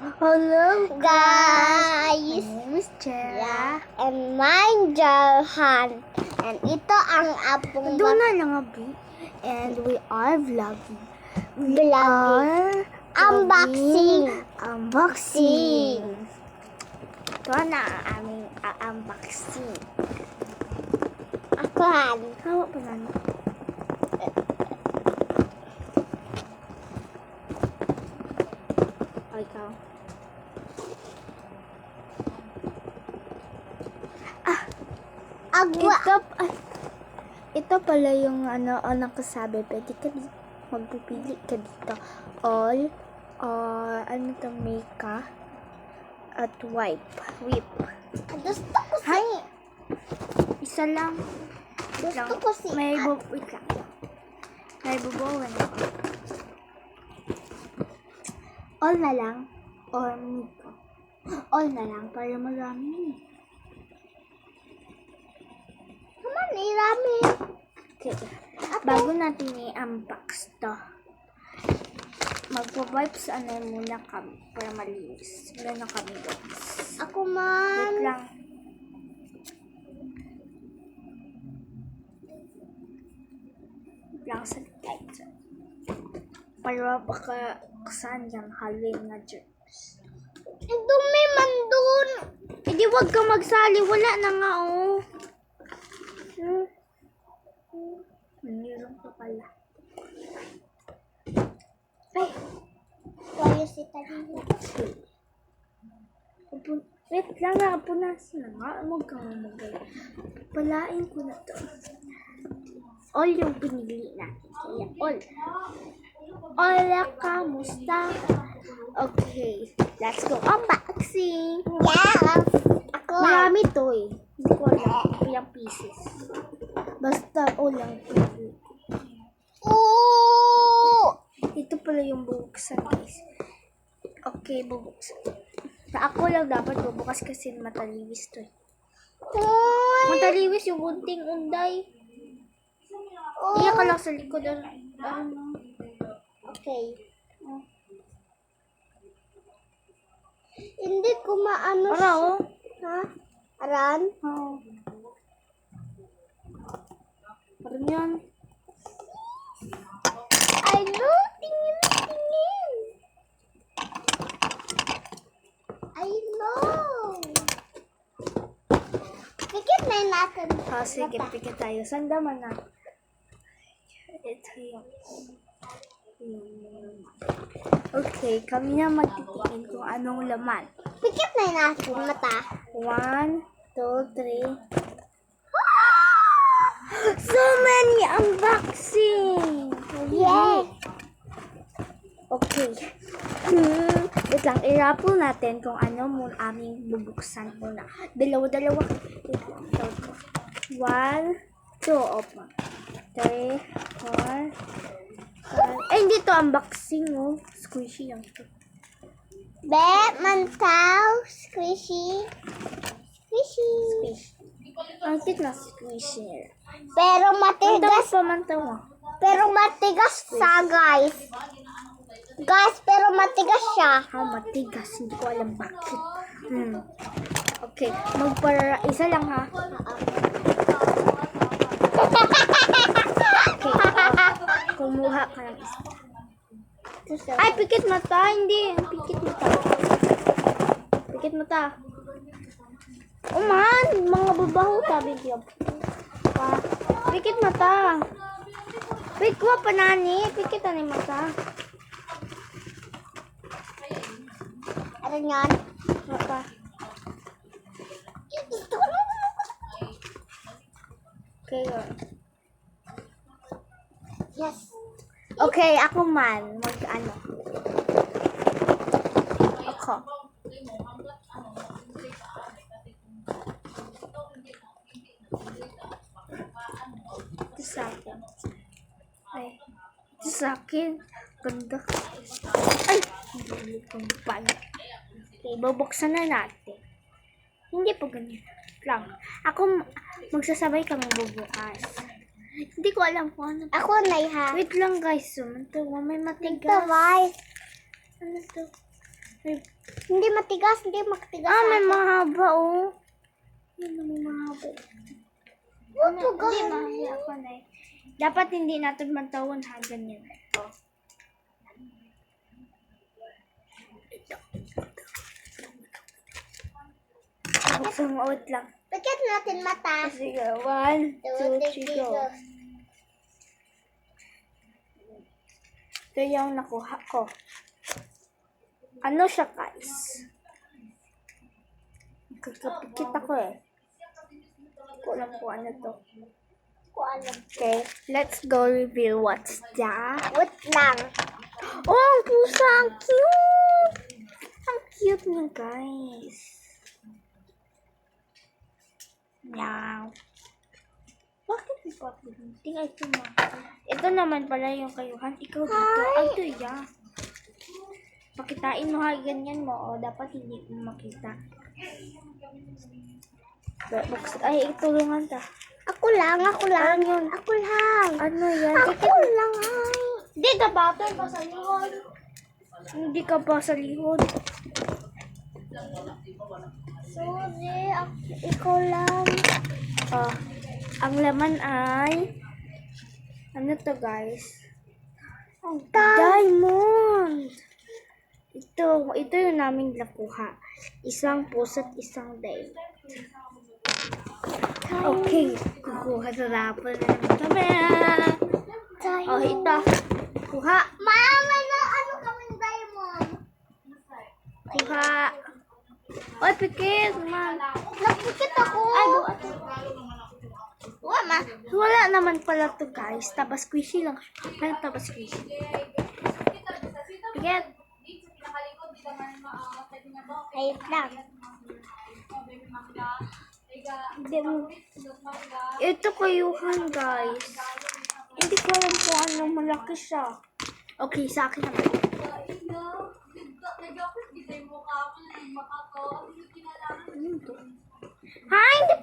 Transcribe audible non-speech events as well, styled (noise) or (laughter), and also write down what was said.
Hello, Guys! My name is Chera. And mine, Johan. And ito ang apong Doon na lang abi. And we are vlogging. We Vlogging. are Unboxing. Unboxing. Ito na ang aming uh, unboxing. Akuhan. Hawa pa na. O, ikaw. Agwa. Ito, ay, ito pala yung ano, ang nakasabi. Pwede ka di, magpipili ka dito. All, or ano to, Meka, at wipe. Whip. Gusto ko si... Hay! Isa lang. Gusto lang. ko si... May bu wait lang. May bubawan ako. All na lang. Or Mika. All na lang para marami. Naman, irami. Okay. Bago natin i-unbox to, magpo-wipes ano muna kami para malinis. Wala na kami guys. Ako Wait man. lang. Wait lang sa guys. Para baka saan yung halin na germs. Ang dumi man dun. Hindi wag ka magsali. Wala na nga oh. Hmm. Pa pala. Ay, Tayo si Talina. Apo- Wait lang nga, punas na nga. Huwag kang magal. Palain ko na to. All yung pinili natin. Kaya all. Hola, kamusta? Okay, let's go unboxing. Yes. Ako. Marami to eh. Hindi ko alam ilang pieces. Basta all ang pinili. Oo. Ito pala yung bubuksan guys. Okay, bubuksan. Sa ako lang dapat bubukas kasi mataliwis to eh. Uy. Mataliwis yung bunting unday. Iyak ka lang sa likod. Ano? ano? Okay. Hindi ko maano siya. oh. Ha? Aran? Oo. Parang yan. Ay, no. No. Pikit na natin. Ah, sige, pikit tayo. Saan naman na? Ito yung... Okay, kami na magtitingin kung anong laman. Pikit na natin mata. One, two, three. (gasps) So many unboxing! Yes. Okay. Wait lang, i-raffle natin kung ano mo aming bubuksan muna. Dalawa-dalawa. Wait lang. Ito. One, two, open. Three, four, five. Eh, hindi to unboxing, oh. Squishy lang to. Bet, mantaw, squishy. Squishy. Squishy. Ang cute na squishy. Pero matigas, pa man to, ah. pero matigas sa guys. Guys, pero matigas siya. How matigas, hindi ko alam bakit. Hmm. Okay, magpara, isa lang ha. Okay, uh, kumuha ka ng isa. Ay, pikit mata, hindi. Pikit mata. Pikit mata. Oh man, mga babaho tabi diyo. Pa, pikit mata. Wait, kuha pa nani. Pikit ani mata. Ano yan? Kuha pa. Okay, uh, Yes. Okay, ako man. Mag ano. Ako. Ito sa akin. Ay. Ito sa akin. Ganda. Ay! Hindi kong pan. Okay, bubuksan na natin. Hindi po ganyan. Lang. Ako, magsasabay kami bubukas. Hindi ko alam kung ano. Ako na ha. Wait lang guys, sumunod to. May Ito, matigas. guys. Ano to? Ay, Hindi matigas, hindi matigas. Ah, may mahaba, oh. Ano, may mahaba. Ano, to hindi, mahaba ako na eh. Dapat hindi natin mantawan ha, ganyan. Oh. Out lang. Pikit natin mata. Sige, one, two, three, go. Ito yung nakuha ko. Ano siya, guys? Kakapikit ako eh. Ko lang po ano to. Ko alam. Okay, let's go reveal what's that. Wait lang. Oh, ang pusa! Ang cute! Ang cute niya, guys. Meow. Bakit may papiling? Tingnan ito na. Ito naman pala yung kayuhan. Ikaw dito. Ay, ito ya. Pakitain mo ha. Ganyan mo. O, dapat hindi mo makita. Ay, tulungan ta. Ako lang, ako lang. Ano yun? Ako lang. Ano yan? Ako lang ay. Hindi ka ba? Ito pa sa lihod. Hindi ka pa sa lihod. Sorry, ikaw lang. Oh, ang laman ay ano to guys? Ang diamond. Ito, ito yung naming nakuha. Isang puso at isang diamond. Okay, kukuha sa rapper na naman kami. Oh, ito. Kuha. Mama ano kaming diamond? Kuha. Oy, pikit. Man. Nagpikit ako. Ay. Wala ma. Wala naman pala to guys. Taba squishy lang. Ay, taba squishy. Pikit. Ayun lang. Mo. Ito kayuhan guys. Hindi ko alam kung ano malaki siya. Okay, sa akin naman. Hi,